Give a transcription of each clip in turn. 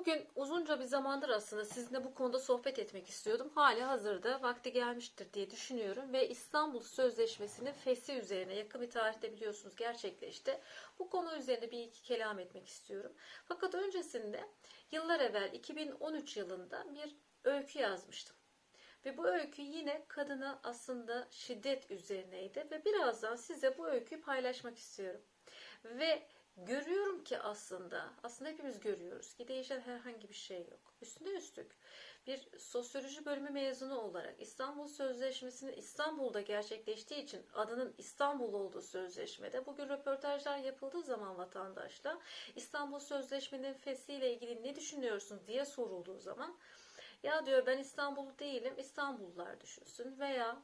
Bugün uzunca bir zamandır aslında sizinle bu konuda sohbet etmek istiyordum. Hali hazırda vakti gelmiştir diye düşünüyorum ve İstanbul Sözleşmesi'nin feshi üzerine yakın bir tarihte biliyorsunuz gerçekleşti. Bu konu üzerine bir iki kelam etmek istiyorum. Fakat öncesinde yıllar evvel 2013 yılında bir öykü yazmıştım. Ve bu öykü yine kadına aslında şiddet üzerineydi ve birazdan size bu öyküyü paylaşmak istiyorum. Ve görüyorum ki aslında, aslında hepimiz görüyoruz ki değişen herhangi bir şey yok. Üstüne üstlük bir sosyoloji bölümü mezunu olarak İstanbul Sözleşmesi'nin İstanbul'da gerçekleştiği için adının İstanbul olduğu sözleşmede bugün röportajlar yapıldığı zaman vatandaşla İstanbul Sözleşmenin fesiyle ilgili ne düşünüyorsunuz diye sorulduğu zaman ya diyor ben İstanbullu değilim İstanbullular düşünsün veya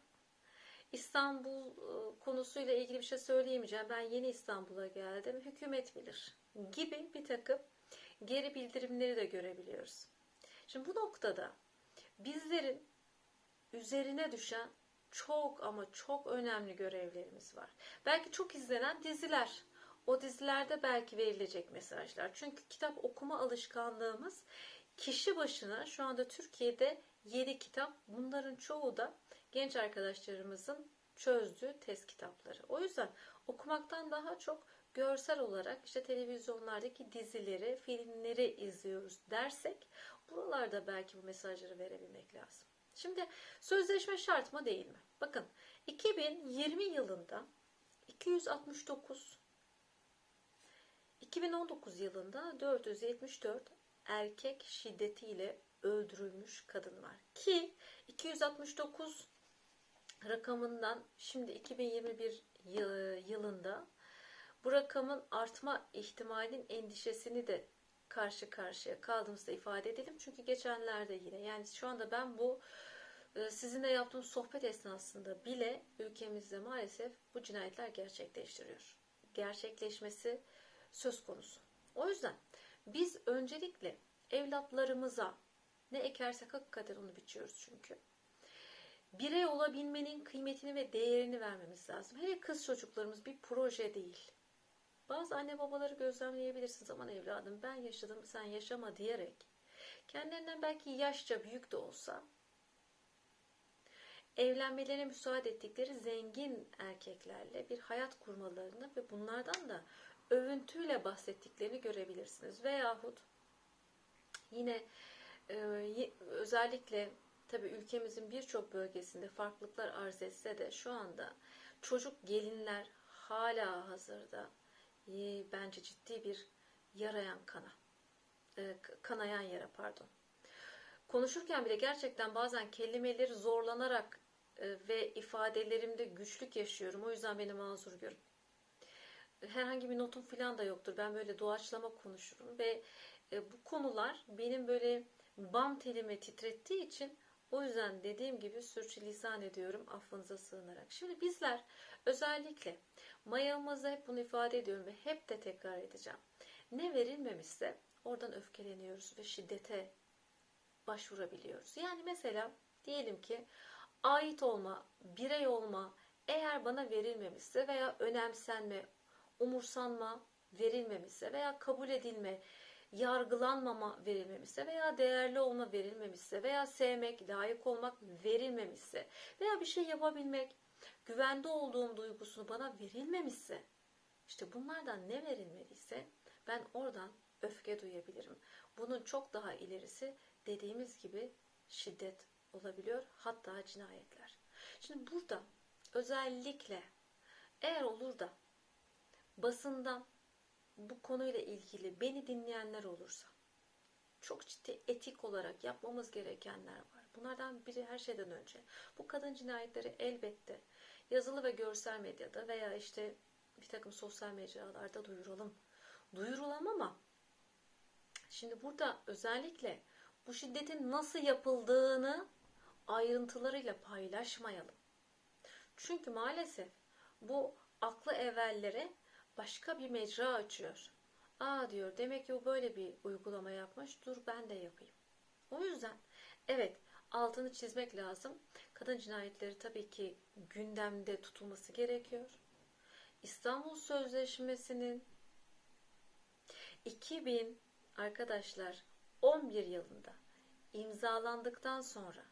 İstanbul e, konusuyla ilgili bir şey söyleyemeyeceğim. Ben yeni İstanbul'a geldim. Hükümet bilir gibi bir takım geri bildirimleri de görebiliyoruz. Şimdi bu noktada bizlerin üzerine düşen çok ama çok önemli görevlerimiz var. Belki çok izlenen diziler. O dizilerde belki verilecek mesajlar. Çünkü kitap okuma alışkanlığımız kişi başına şu anda Türkiye'de 7 kitap. Bunların çoğu da genç arkadaşlarımızın çözdüğü test kitapları. O yüzden okumaktan daha çok görsel olarak işte televizyonlardaki dizileri, filmleri izliyoruz dersek buralarda belki bu mesajları verebilmek lazım. Şimdi sözleşme şart mı değil mi? Bakın 2020 yılında 269 2019 yılında 474 erkek şiddetiyle öldürülmüş kadın var. Ki 269 rakamından şimdi 2021 yılında bu rakamın artma ihtimalinin endişesini de karşı karşıya kaldığımızda ifade edelim. Çünkü geçenlerde yine yani şu anda ben bu e, sizinle yaptığım sohbet esnasında bile ülkemizde maalesef bu cinayetler gerçekleştiriyor. Gerçekleşmesi söz konusu. O yüzden biz öncelikle evlatlarımıza ne ekersek hakikaten onu biçiyoruz çünkü. Birey olabilmenin kıymetini ve değerini vermemiz lazım. Hele kız çocuklarımız bir proje değil. Bazı anne babaları gözlemleyebilirsiniz. Aman evladım ben yaşadım sen yaşama diyerek kendilerinden belki yaşça büyük de olsa evlenmelerine müsaade ettikleri zengin erkeklerle bir hayat kurmalarını ve bunlardan da övüntüyle bahsettiklerini görebilirsiniz. Veyahut yine e, özellikle tabii ülkemizin birçok bölgesinde farklılıklar arz etse de şu anda çocuk gelinler hala hazırda e, bence ciddi bir yarayan kana. E, kanayan yara pardon. Konuşurken bile gerçekten bazen kelimeleri zorlanarak ve ifadelerimde güçlük yaşıyorum. O yüzden beni mazur görün. Herhangi bir notum falan da yoktur. Ben böyle doğaçlama konuşurum ve bu konular benim böyle bam telimi titrettiği için o yüzden dediğim gibi sürçülisan ediyorum affınıza sığınarak. Şimdi bizler özellikle mayamızda hep bunu ifade ediyorum ve hep de tekrar edeceğim. Ne verilmemişse oradan öfkeleniyoruz ve şiddete başvurabiliyoruz. Yani mesela diyelim ki ait olma, birey olma eğer bana verilmemişse veya önemsenme, umursanma verilmemişse veya kabul edilme, yargılanmama verilmemişse veya değerli olma verilmemişse veya sevmek, layık olmak verilmemişse veya bir şey yapabilmek, güvende olduğum duygusunu bana verilmemişse işte bunlardan ne verilmediyse ben oradan öfke duyabilirim. Bunun çok daha ilerisi dediğimiz gibi şiddet olabiliyor hatta cinayetler. Şimdi burada özellikle eğer olur da basından bu konuyla ilgili beni dinleyenler olursa çok ciddi etik olarak yapmamız gerekenler var. Bunlardan biri her şeyden önce bu kadın cinayetleri elbette yazılı ve görsel medyada veya işte bir takım sosyal mecralarda duyuralım. Duyuralım ama şimdi burada özellikle bu şiddetin nasıl yapıldığını ayrıntılarıyla paylaşmayalım. Çünkü maalesef bu aklı evvellere başka bir mecra açıyor. Aa diyor demek ki o böyle bir uygulama yapmış. Dur ben de yapayım. O yüzden evet altını çizmek lazım. Kadın cinayetleri tabii ki gündemde tutulması gerekiyor. İstanbul Sözleşmesi'nin 2000 arkadaşlar 2011 yılında imzalandıktan sonra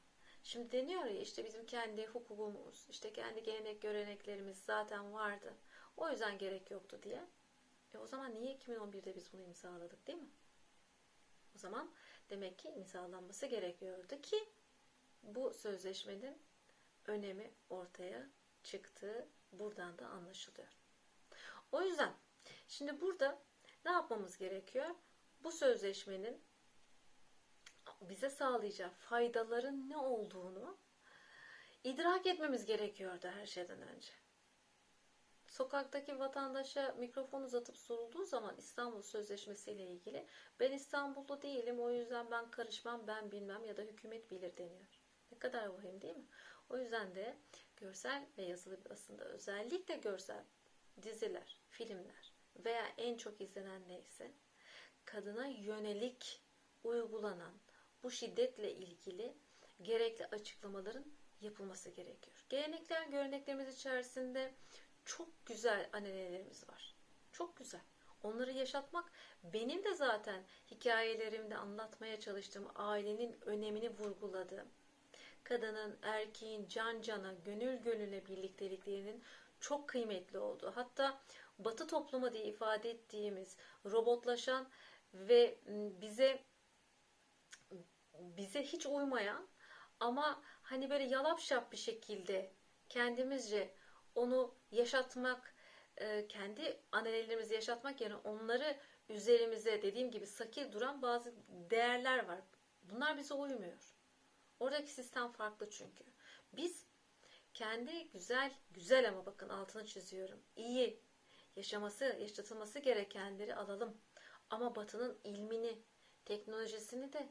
şimdi deniyor ya işte bizim kendi hukukumuz, işte kendi gelenek göreneklerimiz zaten vardı. O yüzden gerek yoktu diye. E o zaman niye 2011'de biz bunu imzaladık değil mi? O zaman demek ki imzalanması gerekiyordu ki bu sözleşmenin önemi ortaya çıktığı buradan da anlaşılıyor. O yüzden şimdi burada ne yapmamız gerekiyor? Bu sözleşmenin bize sağlayacağı faydaların ne olduğunu idrak etmemiz gerekiyordu her şeyden önce. Sokaktaki vatandaşa mikrofon uzatıp sorulduğu zaman İstanbul Sözleşmesi ile ilgili ben İstanbullu değilim o yüzden ben karışmam ben bilmem ya da hükümet bilir deniyor. Ne kadar vahim değil mi? O yüzden de görsel ve yazılı basında özellikle görsel diziler, filmler veya en çok izlenen neyse kadına yönelik uygulanan bu şiddetle ilgili gerekli açıklamaların yapılması gerekiyor. Gelenekler, göreneklerimiz içerisinde çok güzel annelerimiz var. Çok güzel. Onları yaşatmak benim de zaten hikayelerimde anlatmaya çalıştığım ailenin önemini vurguladığım, kadının, erkeğin can cana, gönül gönüle birlikteliklerinin çok kıymetli olduğu, hatta batı toplumu diye ifade ettiğimiz robotlaşan ve bize bize hiç uymayan ama hani böyle yalap şap bir şekilde kendimizce onu yaşatmak, e, kendi annelerimizi yaşatmak yerine onları üzerimize dediğim gibi sakil duran bazı değerler var. Bunlar bize uymuyor. Oradaki sistem farklı çünkü. Biz kendi güzel, güzel ama bakın altını çiziyorum. iyi yaşaması, yaşatılması gerekenleri alalım. Ama batının ilmini, teknolojisini de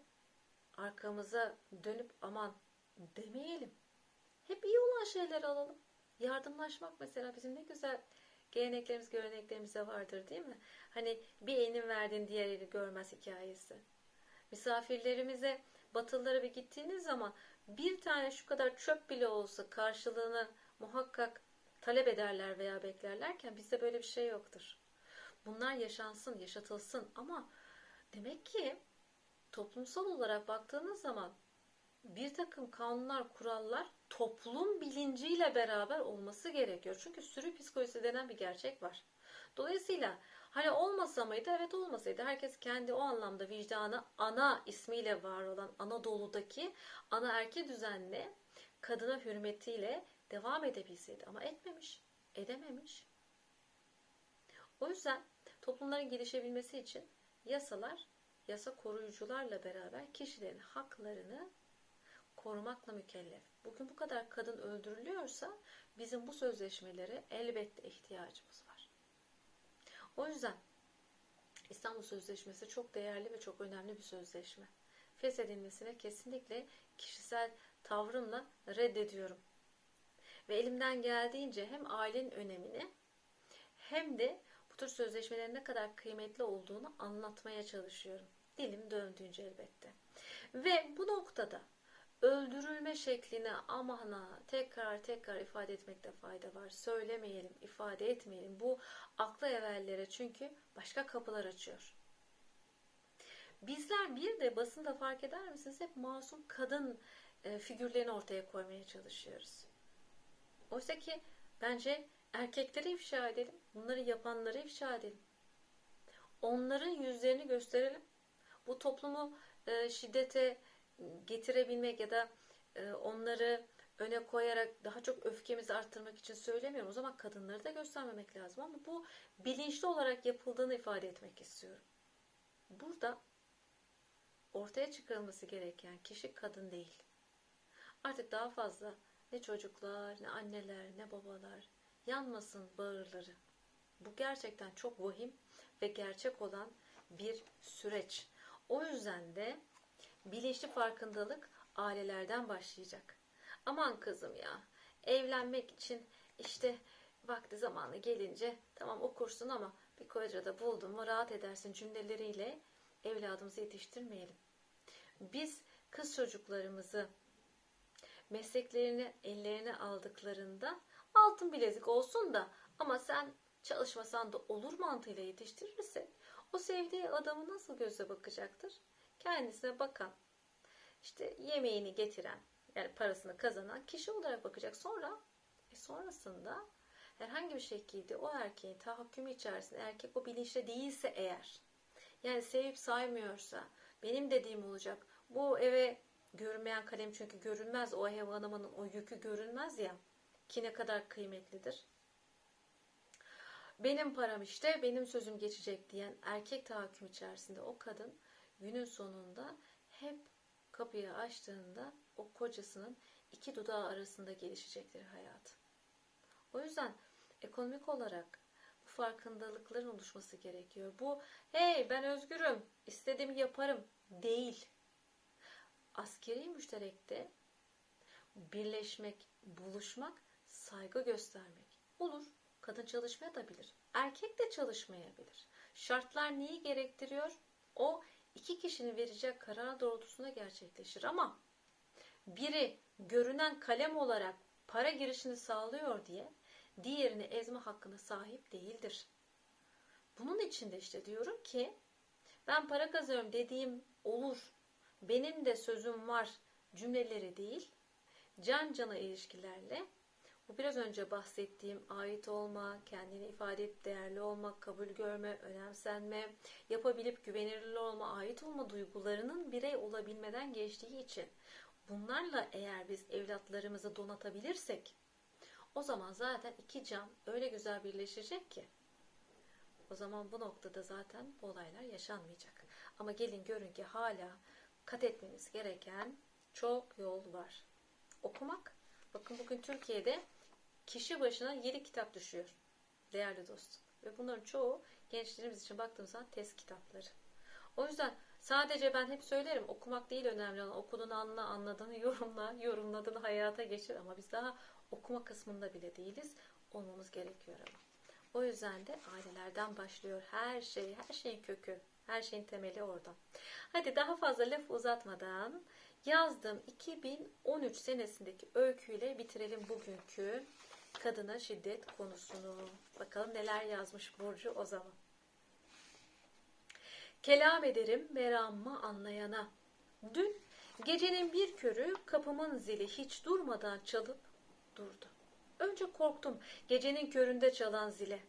arkamıza dönüp aman demeyelim. Hep iyi olan şeyleri alalım. Yardımlaşmak mesela bizim ne güzel geleneklerimiz, göreneklerimize vardır değil mi? Hani bir elinin verdiğin diğer eli görmez hikayesi. Misafirlerimize, batılılara bir gittiğiniz zaman bir tane şu kadar çöp bile olsa karşılığını muhakkak talep ederler veya beklerlerken bizde böyle bir şey yoktur. Bunlar yaşansın, yaşatılsın ama demek ki toplumsal olarak baktığınız zaman bir takım kanunlar, kurallar toplum bilinciyle beraber olması gerekiyor. Çünkü sürü psikolojisi denen bir gerçek var. Dolayısıyla hani olmasa mıydı? Evet olmasaydı. Herkes kendi o anlamda vicdanı ana ismiyle var olan Anadolu'daki ana erke düzenle kadına hürmetiyle devam edebilseydi. Ama etmemiş, edememiş. O yüzden toplumların gelişebilmesi için yasalar, yasa koruyucularla beraber kişilerin haklarını korumakla mükellef. Bugün bu kadar kadın öldürülüyorsa bizim bu sözleşmelere elbette ihtiyacımız var. O yüzden İstanbul Sözleşmesi çok değerli ve çok önemli bir sözleşme. Feshedilmesine kesinlikle kişisel tavrımla reddediyorum. Ve elimden geldiğince hem ailenin önemini hem de bu tür sözleşmelerin ne kadar kıymetli olduğunu anlatmaya çalışıyorum. Dilim döndüğünce elbette. Ve bu noktada öldürülme şeklini amana tekrar tekrar ifade etmekte fayda var. Söylemeyelim, ifade etmeyelim. Bu akla evvellere çünkü başka kapılar açıyor. Bizler bir de basında fark eder misiniz? Hep masum kadın e, figürlerini ortaya koymaya çalışıyoruz. Oysa ki bence erkekleri ifşa edelim. Bunları yapanları ifşa edelim. Onların yüzlerini gösterelim. Bu toplumu e, şiddete getirebilmek ya da e, onları öne koyarak daha çok öfkemizi arttırmak için söylemiyorum. O zaman kadınları da göstermemek lazım ama bu bilinçli olarak yapıldığını ifade etmek istiyorum. Burada ortaya çıkarılması gereken kişi kadın değil. Artık daha fazla ne çocuklar, ne anneler, ne babalar yanmasın bağırları. Bu gerçekten çok vahim ve gerçek olan bir süreç. O yüzden de bilinçli farkındalık ailelerden başlayacak. Aman kızım ya, evlenmek için işte vakti zamanı gelince tamam okursun ama bir koca da buldun mu rahat edersin cümleleriyle evladımızı yetiştirmeyelim. Biz kız çocuklarımızı mesleklerini ellerine aldıklarında altın bilezik olsun da ama sen çalışmasan da olur mantığıyla yetiştirirsek o sevdiği adamı nasıl göze bakacaktır? Kendisine bakan, işte yemeğini getiren, yani parasını kazanan kişi olarak bakacak. Sonra e sonrasında herhangi bir şekilde o erkeğin tahakkümü içerisinde erkek o bilinçte değilse eğer yani sevip saymıyorsa benim dediğim olacak. Bu eve görünmeyen kalem çünkü görünmez. O ev hanımının o yükü görünmez ya. Ki ne kadar kıymetlidir. Benim param işte, benim sözüm geçecek diyen erkek tahakküm içerisinde o kadın günün sonunda hep kapıyı açtığında o kocasının iki dudağı arasında gelişecektir hayat. O yüzden ekonomik olarak bu farkındalıkların oluşması gerekiyor. Bu hey ben özgürüm, istediğimi yaparım değil. Askeri müşterekte birleşmek, buluşmak, saygı göstermek olur. Kadın çalışmaya da bilir. Erkek de çalışmayabilir. Şartlar neyi gerektiriyor? O iki kişinin verecek karar doğrultusunda gerçekleşir ama biri görünen kalem olarak para girişini sağlıyor diye diğerini ezme hakkına sahip değildir. Bunun için de işte diyorum ki ben para kazanıyorum dediğim olur. Benim de sözüm var cümleleri değil. Can cana ilişkilerle bu biraz önce bahsettiğim ait olma, kendini ifade edip değerli olmak, kabul görme, önemsenme, yapabilip güvenilir olma, ait olma duygularının birey olabilmeden geçtiği için bunlarla eğer biz evlatlarımızı donatabilirsek o zaman zaten iki can öyle güzel birleşecek ki o zaman bu noktada zaten bu olaylar yaşanmayacak. Ama gelin görün ki hala kat etmemiz gereken çok yol var. Okumak. Bakın bugün Türkiye'de kişi başına 7 kitap düşüyor. Değerli dostum. Ve bunların çoğu gençlerimiz için baktığımız zaman test kitapları. O yüzden sadece ben hep söylerim okumak değil önemli olan okuduğunu anla, anladığını yorumla, yorumladığını hayata geçir ama biz daha okuma kısmında bile değiliz. Olmamız gerekiyor ama. O yüzden de ailelerden başlıyor her şey, her şeyin kökü, her şeyin temeli orada. Hadi daha fazla laf uzatmadan yazdığım 2013 senesindeki öyküyle bitirelim bugünkü kadına şiddet konusunu. Bakalım neler yazmış Burcu o zaman. Kelam ederim meramımı anlayana. Dün gecenin bir körü kapımın zili hiç durmadan çalıp durdu. Önce korktum gecenin köründe çalan zile.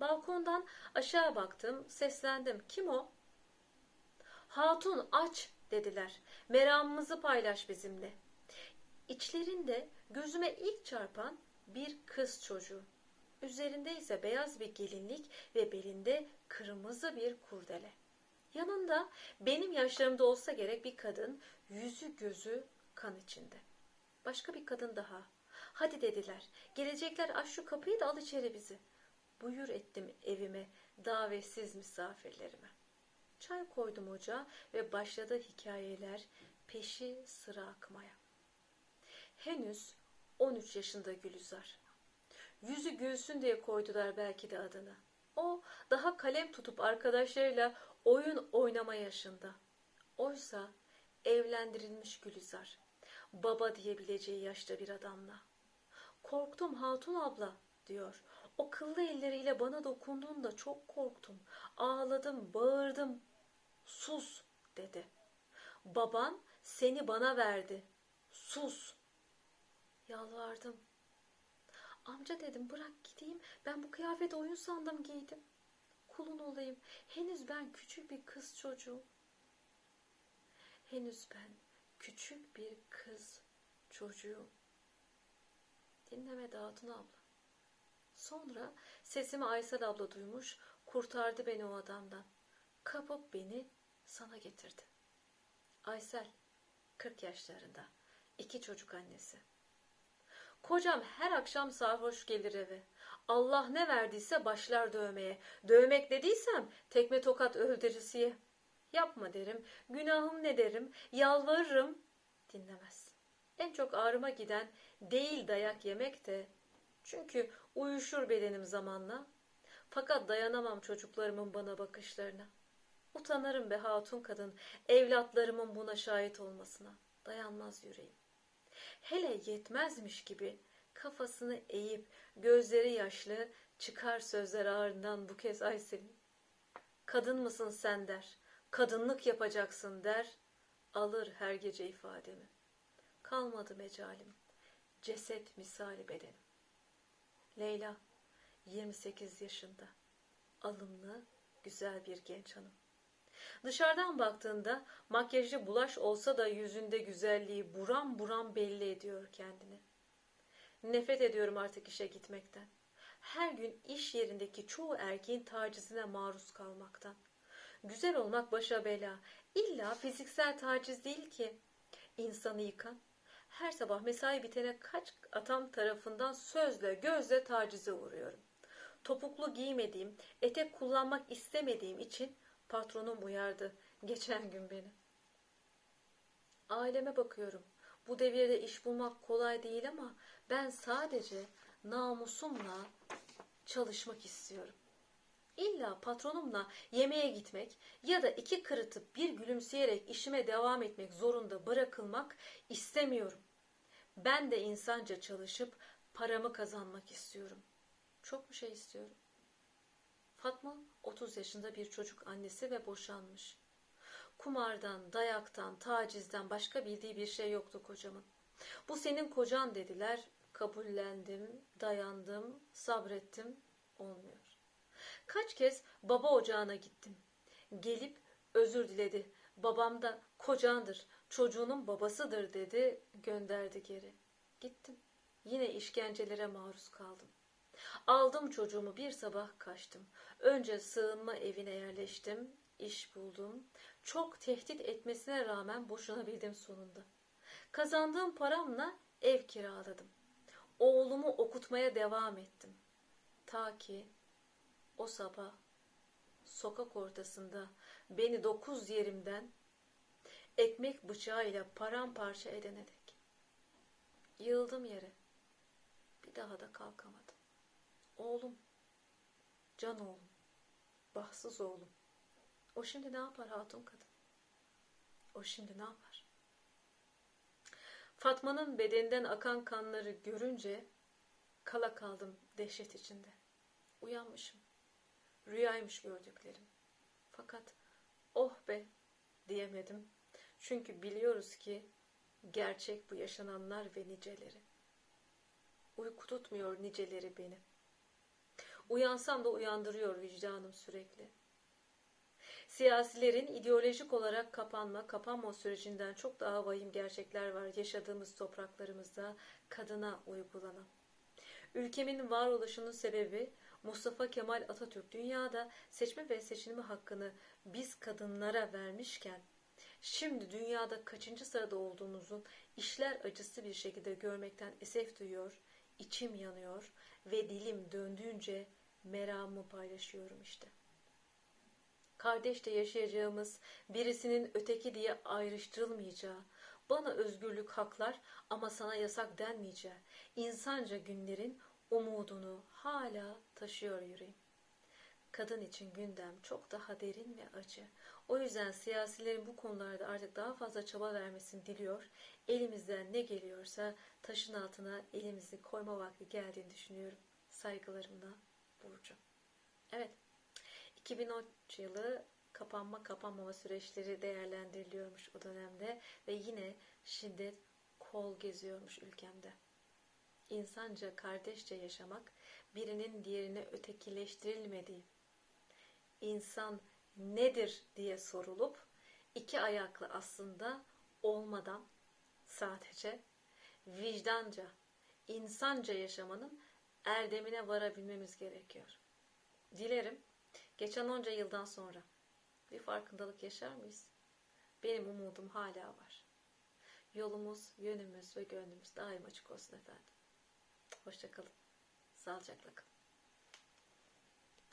Balkondan aşağı baktım, seslendim. Kim o? Hatun aç dediler. Meramımızı paylaş bizimle. İçlerinde gözüme ilk çarpan bir kız çocuğu. Üzerinde ise beyaz bir gelinlik ve belinde kırmızı bir kurdele. Yanında benim yaşlarımda olsa gerek bir kadın, yüzü gözü kan içinde. Başka bir kadın daha. Hadi dediler, gelecekler aç şu kapıyı da al içeri bizi. Buyur ettim evime, davetsiz misafirlerime. Çay koydum ocağa ve başladı hikayeler peşi sıra akmaya. Henüz 13 yaşında Gülizar. Yüzü gülsün diye koydular belki de adını. O daha kalem tutup arkadaşlarıyla oyun oynama yaşında. Oysa evlendirilmiş Gülizar. Baba diyebileceği yaşta bir adamla. Korktum Hatun abla diyor. O kıllı elleriyle bana dokunduğunda çok korktum. Ağladım, bağırdım. Sus dedi. Baban seni bana verdi. Sus. Yalvardım. Amca dedim bırak gideyim. Ben bu kıyafet oyun sandım giydim. Kulun olayım. Henüz ben küçük bir kız çocuğum. Henüz ben küçük bir kız çocuğum. Dinleme Hatun abla. Sonra sesimi Aysel abla duymuş, kurtardı beni o adamdan. Kapıp beni sana getirdi. Aysel, 40 yaşlarında, iki çocuk annesi. Kocam her akşam sarhoş gelir eve. Allah ne verdiyse başlar dövmeye. Dövmek dediysem tekme tokat öldürüsüye. Yapma derim, günahım ne derim, yalvarırım. Dinlemez. En çok ağrıma giden değil dayak yemek de. Çünkü uyuşur bedenim zamanla. Fakat dayanamam çocuklarımın bana bakışlarına. Utanırım be hatun kadın, evlatlarımın buna şahit olmasına. Dayanmaz yüreğim. Hele yetmezmiş gibi kafasını eğip gözleri yaşlı çıkar sözler ağrından bu kez Aysel'in. Kadın mısın sen der. kadınlık yapacaksın der, alır her gece ifademi. Kalmadı mecalim, ceset misali bedenim. Leyla, 28 yaşında, alımlı, güzel bir genç hanım. Dışarıdan baktığında makyajlı bulaş olsa da yüzünde güzelliği buram buram belli ediyor kendini. Nefret ediyorum artık işe gitmekten. Her gün iş yerindeki çoğu erkeğin tacizine maruz kalmaktan. Güzel olmak başa bela. İlla fiziksel taciz değil ki. İnsanı yıkan. Her sabah mesai bitene kaç atam tarafından sözle gözle tacize uğruyorum. Topuklu giymediğim, etek kullanmak istemediğim için patronum uyardı geçen gün beni. Aileme bakıyorum. Bu devirde iş bulmak kolay değil ama ben sadece namusumla çalışmak istiyorum. İlla patronumla yemeğe gitmek ya da iki kırıtıp bir gülümseyerek işime devam etmek zorunda bırakılmak istemiyorum. Ben de insanca çalışıp paramı kazanmak istiyorum. Çok mu şey istiyorum? Fatma 30 yaşında bir çocuk annesi ve boşanmış. Kumardan, dayaktan, tacizden başka bildiği bir şey yoktu kocamın. Bu senin kocan dediler. Kabullendim, dayandım, sabrettim. Olmuyor. Kaç kez baba ocağına gittim. Gelip özür diledi. Babam da kocandır, çocuğunun babasıdır dedi, gönderdi geri. Gittim. Yine işkencelere maruz kaldım. Aldım çocuğumu bir sabah kaçtım. Önce sığınma evine yerleştim, iş buldum. Çok tehdit etmesine rağmen boşanabildim sonunda. Kazandığım paramla ev kiraladım. Oğlumu okutmaya devam ettim. Ta ki o sabah sokak ortasında beni dokuz yerimden ekmek bıçağıyla paramparça edene dek. Yığıldım yere. Bir daha da kalkamadım. Oğlum, can oğlum, bahtsız oğlum. O şimdi ne yapar hatun kadın? O şimdi ne yapar? Fatma'nın bedeninden akan kanları görünce kala kaldım dehşet içinde. Uyanmışım. Rüyaymış gördüklerim. Fakat oh be diyemedim. Çünkü biliyoruz ki gerçek bu yaşananlar ve niceleri. Uyku tutmuyor niceleri beni. Uyansam da uyandırıyor vicdanım sürekli. Siyasilerin ideolojik olarak kapanma, kapanma sürecinden çok daha vahim gerçekler var yaşadığımız topraklarımızda kadına uygulanan. Ülkemin varoluşunun sebebi Mustafa Kemal Atatürk dünyada seçme ve seçilme hakkını biz kadınlara vermişken şimdi dünyada kaçıncı sırada olduğumuzun işler acısı bir şekilde görmekten esef duyuyor, içim yanıyor ve dilim döndüğünce meramı paylaşıyorum işte. Kardeşte yaşayacağımız birisinin öteki diye ayrıştırılmayacağı, bana özgürlük haklar ama sana yasak denmeyeceği, insanca günlerin umudunu hala taşıyor yüreğim. Kadın için gündem çok daha derin ve acı. O yüzden siyasilerin bu konularda artık daha fazla çaba vermesini diliyor. Elimizden ne geliyorsa taşın altına elimizi koyma vakti geldiğini düşünüyorum. Saygılarımla Burcu. Evet, 2013 yılı kapanma kapanmama süreçleri değerlendiriliyormuş o dönemde ve yine şiddet kol geziyormuş ülkemde. İnsanca kardeşçe yaşamak, birinin diğerine ötekileştirilmediği, insan nedir diye sorulup iki ayaklı aslında olmadan sadece vicdanca, insanca yaşamanın erdemine varabilmemiz gerekiyor. Dilerim geçen onca yıldan sonra bir farkındalık yaşar mıyız? Benim umudum hala var. Yolumuz, yönümüz ve gönlümüz daim açık olsun efendim. Hoşçakalın. Sağlıcakla kalın.